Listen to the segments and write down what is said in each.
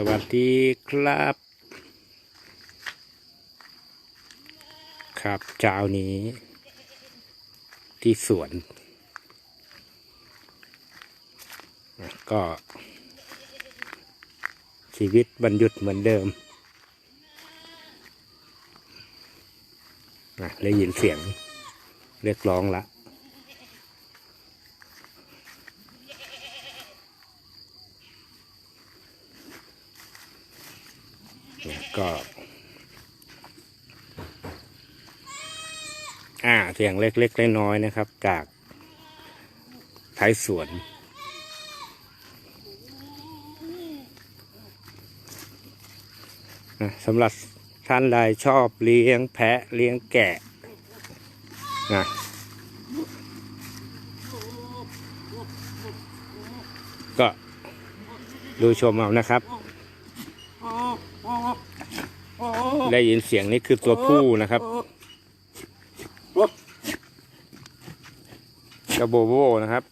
สวัสดีครับ ครับเช้านี้ ที่สวน ก็ ชีวิตบรรยุดเหมือนเดิมนะได้ยินเสียงเรียกร้องละ ก็อ่าเสียงเล็กๆน้อยๆนะครับ จากท้ายสวนนะสำหรับท่านใดชอบเลี้ยงแพะเลี้ยงแกะนะก็ดูชมเอานะครับ ได้ยินเสียงนี่คือตัวผู้นะครับเจ้าโบโบนะครับ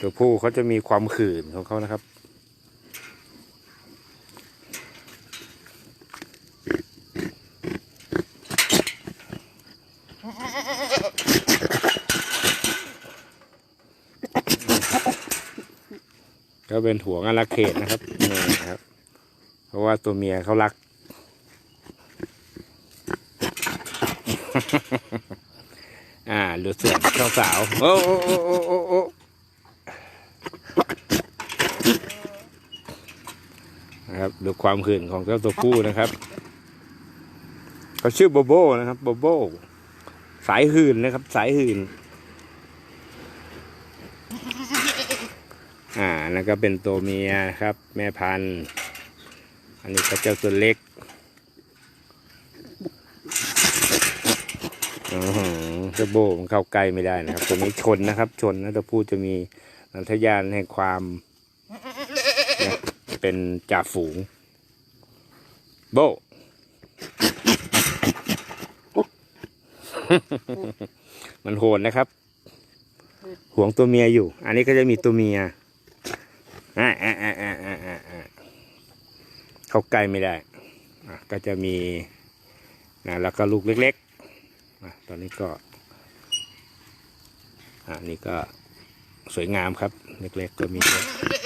ตัวผู้เขาจะมีความขื่นของเขานะครับ ก็เป็นหัวงานละเขตนะครับนี่นครับ เพราะว่าตัวเมียเขารัก อ่าดูเสียงเจ้าสาวโอ้โอ้โอ้โอ้โอ้โอ้นะครับดูความขื่นของเจ้าตัวผู้นะครับเขาชื่อโบโบนะครับโบโบ สายหื่นนะครับ สายหื่น อ่านั่นก็เป็นตัวเมียนะครับ แม่พันธุ์ อันนี้ก็เจ้าตัวเล็กอือหือเจ้าโบมันเข้าใกล้ไม่ได้นะครับ ตัวนี้ชนนะครับ ชนนะตัวผู้จะมีนันทยานแห่งความเป็นจ่าฝูง โบมันโหดนะครับ ห่วงตัวเมียอยู่ อันนี้ก็จะมีตัวเมีย เข้าใกล้ไม่ได้ก็จะมีนะแล้วก็ลูกเล็กๆตอนนี้ก็อ่านี่ก็สวยงามครับ เล็กๆก็มีเอะ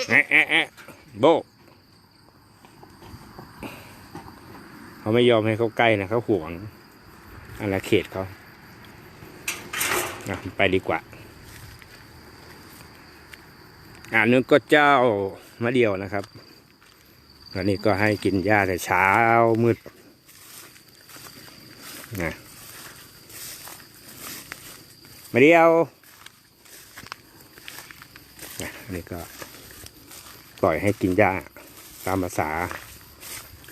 แอะแอะแอะโบเขาไม่ยอมให้เขาใกล้นะเขาห่วงอาณาเขตเขาไปดีกว่า อ่านึกก็เจ้ามะเดียวนะครับอันนี้ก็ให้กินหญ้าแต่เช้ามืดนะมะเดียวนะอันนี้ก็ปล่อยให้กินหญ้าตามภาษา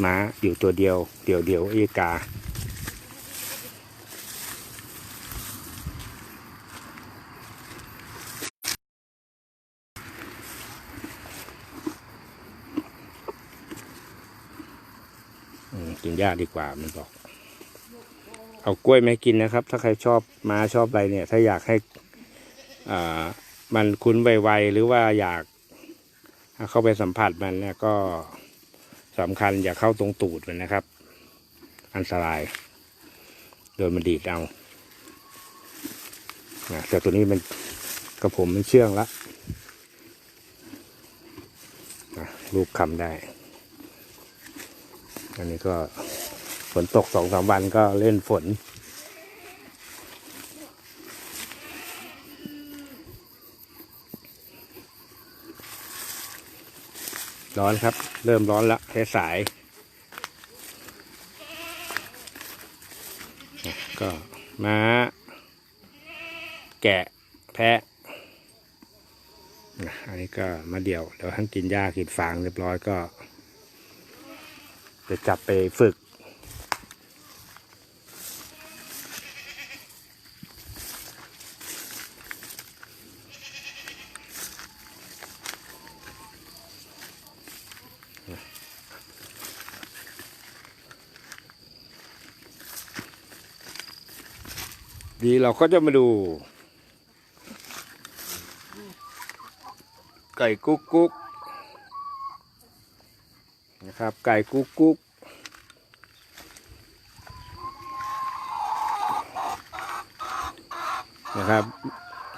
ม้าอยู่ตัวเดียว เดียวเดียวเอกา กินหญ้าดีกว่ามันบอก เอากล้วยไมาให้กินนะครับ ถ้าใครชอบมาชอบอะไรเนี่ย ถ้าอยากให้อ่ามันคุ้นไวๆหรือว่าอยากเข้าไปสัมผัสมันเนี่ยก็สำคัญอย่าเข้าตรงตูดมันนะครับ อันตราย โดยมันดีดเอานะแต่ตัวนี้มันกระผมมันเชื่องละนะลูกคำได้ อันนี้ก็ฝนตกสองสามวันก็เล่นฝน ร้อนครับ เริ่มร้อนละแค่สาย ก็ม้า แกะแพะอันนี้ก็มาเดี่ยวเดี๋ยวทั้งกินหญ้ากินฟางเรียบร้อยก็ จะจับไปฝึก ดีเราก็จะมาดู ไก่กุ๊กกุ๊ก นะครับ ไก่กุ๊กกุ๊กนะครับ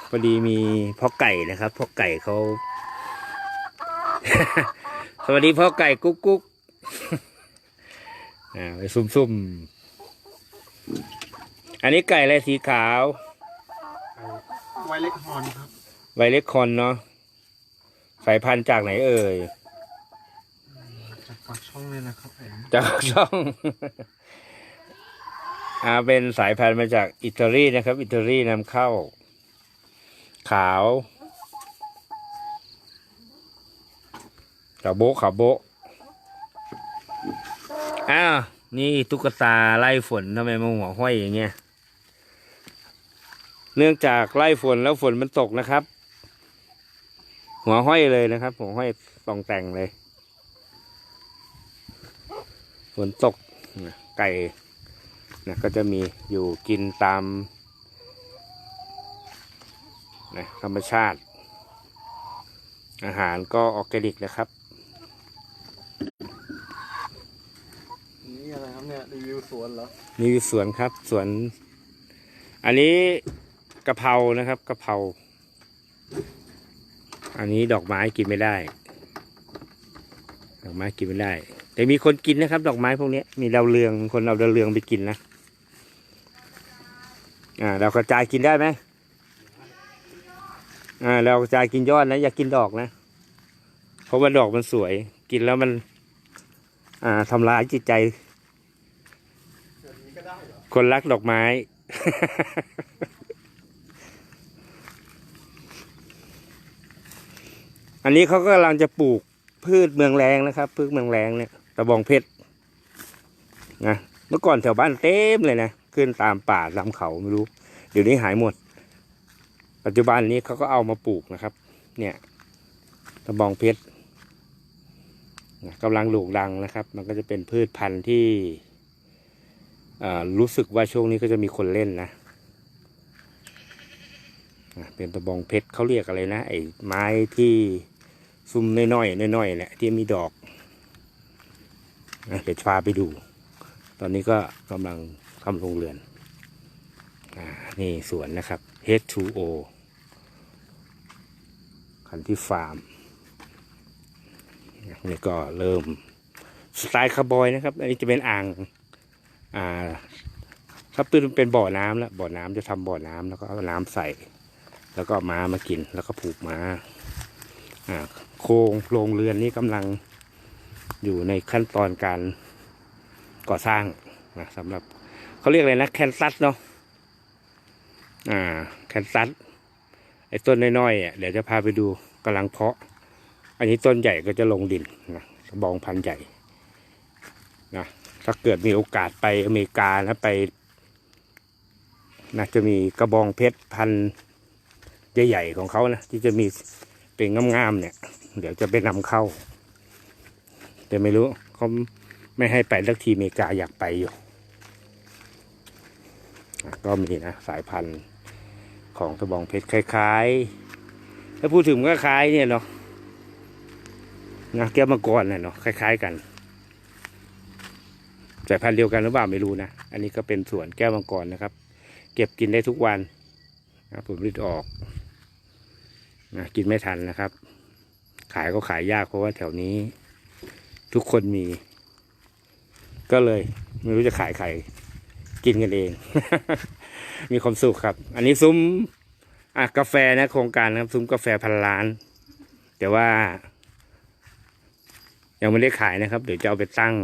พอดีมีพ่อไก่นะครับพ่อไก่เขาสวัสดีพ่อไก่กุ๊กกุ๊กอ่าไปซุ่มๆอันนี้ไก่อะไรสีขาวไวเล็กฮอนครับไวเล็กคอนเนาะสายพันธุ์จากไหนเอ่ยจาก ปากช่องเลยนะครับผมจากช่อง อาเป็นสายพันธุ์มาจากอิตาลีนะครับ อิตาลีนำเข้า ขาวขาวโบะขาวโบะอ้าว นี่ตุ๊กตาไล่ฝนทำไมมาหัวห้อยอย่างเงี้ย เนื่องจากไล่ฝนแล้วฝนมันตกนะครับ หัวห้อยเลยนะครับ หัวห้อยตองแต่งเลย ฝนตกนะไก่นะก็จะมีอยู่กินตามนะธรรมชาติ อาหารก็ออร์แกนิกนะครับ นี่อะไรครับเนี่ยรีวิวสวนเหรอนี่คือสวนครับสวน อันนี้กะเพรานะครับกะเพราอันนี้ดอกไม้กินไม่ได้ ดอกไม้กินไม่ได้ แต่มีคนกินนะครับ ดอกไม้พวกนี้มีดาวเรืองคนเอาดาวเรืองไปกินนะอ่าดาวกระจายกินได้ไหมอ่าดากระจายกินยอดนะอย่ากินดอกนะ เพราะว่าดอกมันสวย กินแล้วมัน อ่าทำร้ายจิตใจนคนรักดอกไม้ อันนี้เขากำลังจะปลูกพืชเมืองแรงนะครับ พืชเมืองแรงเนี่ย ตะบองเพชรนะเมื่อก่อนแถวบ้านเต็มเลยนะขึ้นตามป่าตามเขาไม่รู้ เดี๋ยวนี้หายหมด ปัจจุบันนี้เขาก็เอามาปลูกนะครับ เนี่ยตะบองเพชรนะกำลังหลูกดังนะครับ มันก็จะเป็นพืชพันธุ์ที่รู้สึกว่าช่วงนี้ก็จะมีคนเล่นนะเป็นตะบองเพชรเขาเรียกอะไรนะไอ้ไม้ที่ซุ่มน้อยๆน้อยๆเนี่ยที่มีดอก เดี๋ยวพาไปดู ตอนนี้ก็กำลังทำโรงเรือนอ่านี่สวนนะครับ H2O คันที่ฟาร์มนี่ก็เริ่มสไตล์คาร์บอยนะครับ อันนี้จะเป็นอ่างอ่าถ้าป็นเป็นบ่อน้ำแล้วบ่อน้ำจะทำบ่อน้ำแล้วก็เอาน้ำใส่ แล้วก็เอาม้ามากินแล้วก็ผูกมาอ่าโครงโรงเรือนนี้กำลัง อยู่ในขั้นตอนการก่อสร้างนะสำหรับเขาเรียกอะไรนะแคนซัสเนาะอ่าแคนซัสไอ้ต้นน้อยๆอะเดี๋ยวจะพาไปดูกำลังเพาะ อันนี้ต้นใหญ่ก็จะลงดินนะกระบองพันใหญ่นะถ้าเกิดมีโอกาสไปอเมริกานะไปนะจะมีกระบองเพชรพันใหญ่ๆของเขานะที่จะมีเป็นงามๆเนี่ย เดี๋ยวจะไปนำเข้า แต่ไม่รู้เขาไม่ให้ไปสักทีอเมริกาอยากไปอยู่ ก็มีนะสายพันธุ์ของกระบองเพชรคล้ายๆ ถ้าพูดถึงก็คล้ายเนี่ยเนาะนะแก้วมังกรน่ะเนาะคล้ายๆกันสายพันธุ์เดียวกันหรือเปล่าไม่รู้นะ อันนี้ก็เป็นสวนแก้วมังกรนะครับ เก็บกินได้ทุกวันนะผลผลิตออกนะกินไม่ทันนะครับ ขายก็ขายยากเพราะว่าแถวนี้ ทุกคนมี ก็เลย ไม่รู้จะขายใครกินกันเอง มีความสุขครับ อันนี้ซุ้มอะกาแฟนะ โครงการนะครับ ซุ้มกาแฟพันล้าน แต่ว่า ยังไม่ได้ขายนะครับ เดี๋ยวจะเอาไปตั้ง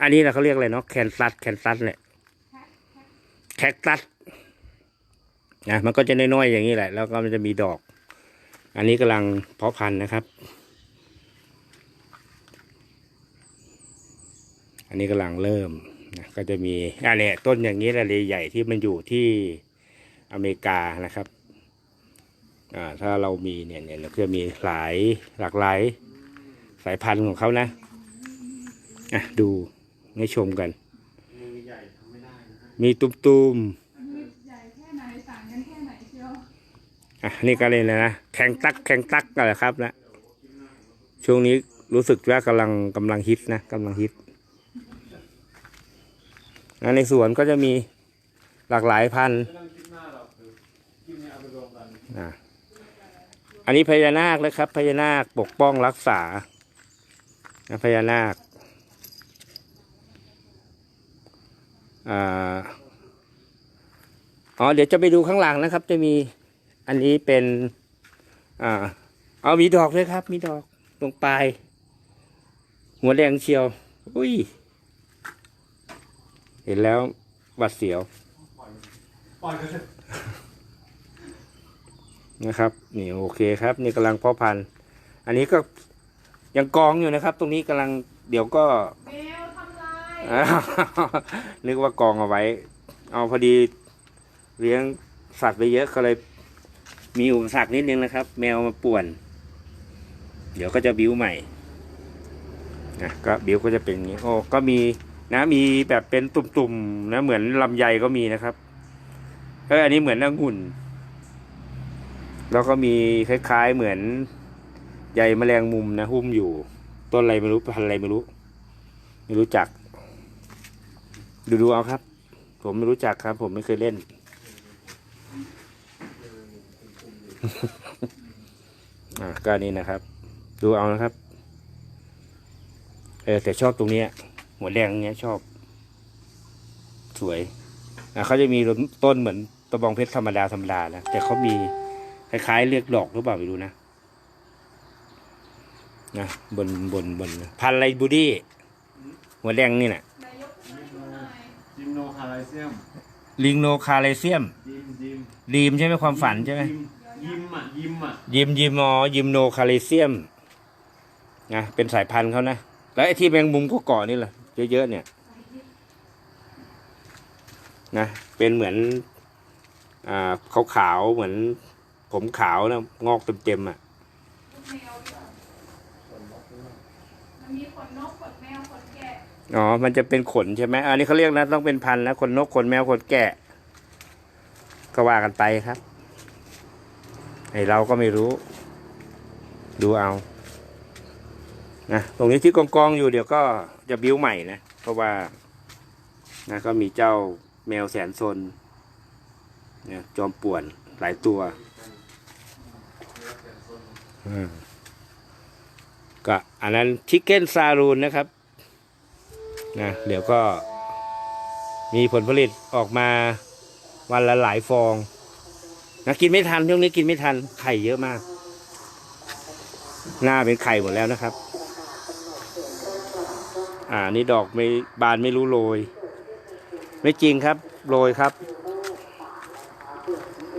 อันนี้นะเขาเรียกอะไรเนาะแคนซัสแคนซัสเนี่ยแคคตัสนะมันก็จะน้อยๆอย่างนี้แหละ แล้วก็มันจะมีดอก อันนี้กำลังเพาะพันธุ์นะครับ อันนี้กำลังเริ่มนะก็จะมีอันเนี้ยต้นอย่างนี้แหละเลยใหญ่ที่มันอยู่ที่อเมริกานะครับอ่าถ้าเรามีเนี่ยเนี่ยเราก็จะมีหลายหลากหลายสายพันธุ์ของเขานะอะดูให้ชมกันมือใหญ่ทำไม่ได้นะครับมีตุ่มมือใหญ่แค่ไหนต่างกันแค่ไหนเชียวๆอะนี่ก็เลยนะนะแข่งตักแข่งตักกันแหละครับนะกช่วงนี้รู้สึกว่ากำลังกำลังฮิตนะกำลังฮิต นะในสวนก็จะมีหลากหลายพันธุ์อันอะอันนี้พญานาคนะครับพญานาคปกป้องรักษานะพญานาคอ๋อเดี๋ยวจะไปดูข้างหลังนะครับ จะมีอันนี้เป็นอ่าเอามีดอกด้วยครับ มีดอกตรงปลาย หัวแดงเชียว อุ้ย เห็นแล้วหวัดเสียวปล่อยกันเถอะนะครับ นี่โอเคครับ นี่กำลังเพาะพันธุ์ อันนี้ก็ยังกองอยู่นะครับ ตรงนี้กำลังเดี๋ยวก็แมวทำลายอ้าวนึกว่ากองเอาไว้ เอาพอดีเลี้ยงสัตว์ไปเยอะก็เลยมีอุปสรรคนิดนึงนะครับ แมวมาป่วน เดี๋ยวก็จะบิ้วใหม่นะก็บิ้วก็จะเป็นอย่างนี้ โอ้ก็มี นะมีแบบเป็นตุ่มๆนะเหมือนลำไยก็มีนะครับเอออันนี้เหมือนองุ่น แล้วก็มีคล้ายๆเหมือนใยแมลงมุมนะหุ้มอยู่ ต้นอะไรไม่รู้พันอะไรไม่รู้ ไม่รู้จัก ดูดูเอาครับ ผมไม่รู้จักครับ ผมไม่เคยเล่น อ่าก็นี่นะครับ ดูเอานะครับ เออแต่ชอบตรงเนี้ย หัวแดงเนี้ยชอบ สวยอะเขาจะมีต้นเหมือนตะบองเพชรธรรมดาธรรมดานะแต่เขามีคล้ายๆเรียกดอกหรือเปล่าไม่รู้นะนะบนบนบนพันธุ์อะไรบูดี้หัวแดงนี่น่ะนายกช่วยดูหน่อยจิมโนคาไลเซียมลิงโนคาไลเซียมยิมยิมดีมใช่ไหมความฝันใช่ไหมยิยิมอะยิมอะยิมยิมอยิมโนคาไลเซียมนะเป็นสายพันธุ์เขานะ แล้วไอ้ที่แมงมุมก็เกาะนี่แหละ เยอะๆเนี่ยนะเป็นเหมือนอ่าขาวๆเหมือน ผมขาวนะงอกเต็มๆอะแมวด้วยมันมีขนนกขนแมวขนแกะอ๋อ มันจะเป็นขนใช่ไหมอันนี้เขาเรียกนะต้องเป็นพันธุ์นะคนนกคนแมวคนแกะ ก็ว่ากันไปครับไอเราก็ไม่รู้ ดูเอา นะตรงนี้ที่กองกองๆอยู่เดี๋ยวก็จะบิ้วใหม่นะ เพราะว่านะก็มีเจ้าแมวแสนซนเนี่ยจอมป่วนหลายตัวก็อันนั้นชิคเก้นซารูนนะครับนะเดี๋ยวก็มีผลผลิตออกมาวันละหลายฟองนะกินไม่ทันช่วงนี้กินไม่ทันไข่เยอะมาก หน้าเป็นไข่หมดแล้วนะครับ อ่านี่ดอกไม่บานไม่รู้โรย ไม่จริงครับโรยครับ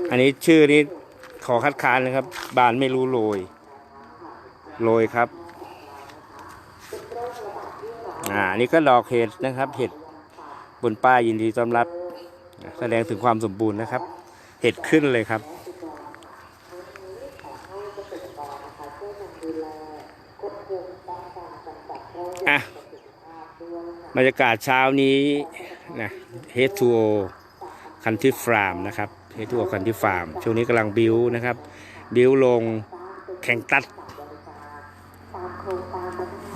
อันนี้ชื่อนี้ขอคัดค้านนะครับ บานไม่รู้โรยโรยครับ อ่านนี่ก็ดอกเห็ดนะครับ เห็ดบนป้ายยินดีต้อนรับ แสดงถึงความสมบูรณ์นะครับ เห็ดขึ้นเลยครับ บรรยากาศเช้านี้นะเฮดทูโอคันที่ฟาร์มนะครับเฮดทูโอคันที่ฟาร์มช่วงนี้กำลังบิวนะครับ บิวลงแข่งตัด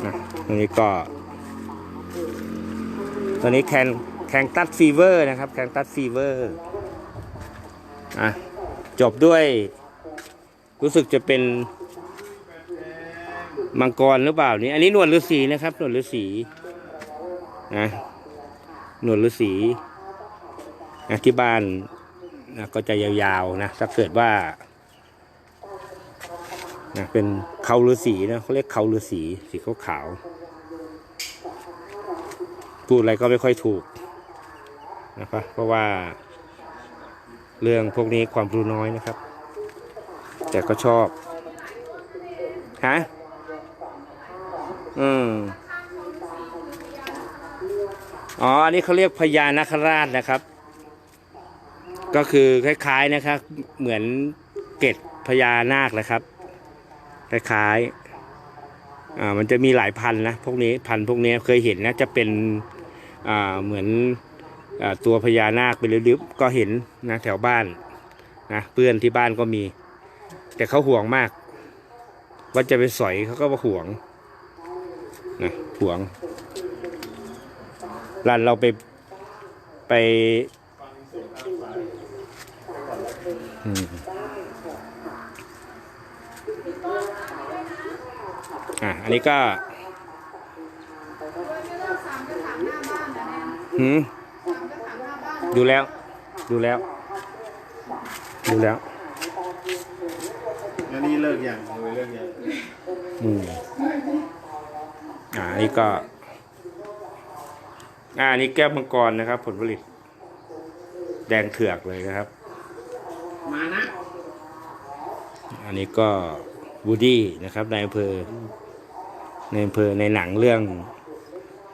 นะตรงนี้ก็ตอนนี้แคนแข่งตัดฟีเวอร์นะครับ แข่งตัดฟีเวอร์อะจบด้วย รู้สึกจะเป็นมังกรหรือเปล่านี่อันนี้หนวดฤาษีนะครับหนวดฤาษี นะหนวดฤาษีนะที่บ้านนะก็จะยาวๆนะถ้าเกิดว่านะเป็นเขาฤาษีนะเขาเรียกเขาฤาษีสีขาวๆพูดอะไรก็ไม่ค่อยถูกนะครับเพราะว่า เรื่องพวกนี้ความรู้น้อยนะครับ แต่ก็ชอบฮะอืม อ๋อ อันนี้เขาเรียกพญานาคราชนะครับ ก็คือคล้ายๆนะครับ เหมือนเกตพญานาคนะครับ คล้ายๆ อ่า มันจะมีหลายพันนะ พวกนี้พันพวกนี้เคยเห็นนะจะเป็น อ่า เหมือนอ่าตัวพญานาคเป็นลึบๆก็เห็นนะแถวบ้านนะเพื่อนที่บ้านก็มี แต่เขาห่วงมาก ว่าจะไปสอยเขาก็มาห่วงนะห่วง รันเราไปไปอืมอะอันนี้ก็ด้วยไม่เลิกสามกระถางหน้าบ้านนะแนนหืมสามกระถางหน้าบ้านดูแล้ว ดูแล้ว ดูแล้วแล้วนี่เลิกยังเอาไปเลิกยังอืมอ่าอันนี้ก็ อ่าอันนี้แก้วมังกรนะครับ ผลผลิต แดงเถือกเลยนะครับ มานะ อันนี้ก็บูดี้นะครับในอำเภอในอำเภอในหนังเรื่อง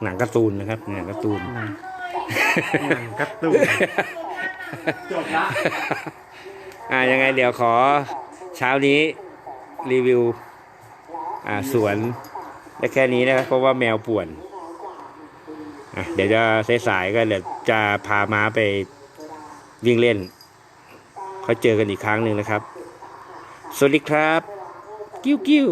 หนังการ์ตูนนะครับหนังการ์ตูนหนังกัตตูนจบละอ่ายังไงเดี๋ยวขอเช้านี้รีวิว อ่าสวนได้แค่นี้นะครับเพราะว่าแมวป่วน อะเดี๋ยวจะสายๆก็เดี๋ยวจะพาม้าไปวิ่งเล่นเขาเจอกันอีกครั้งหนึ่งนะครับ สวัสดีครับ กิ้วกิ้ว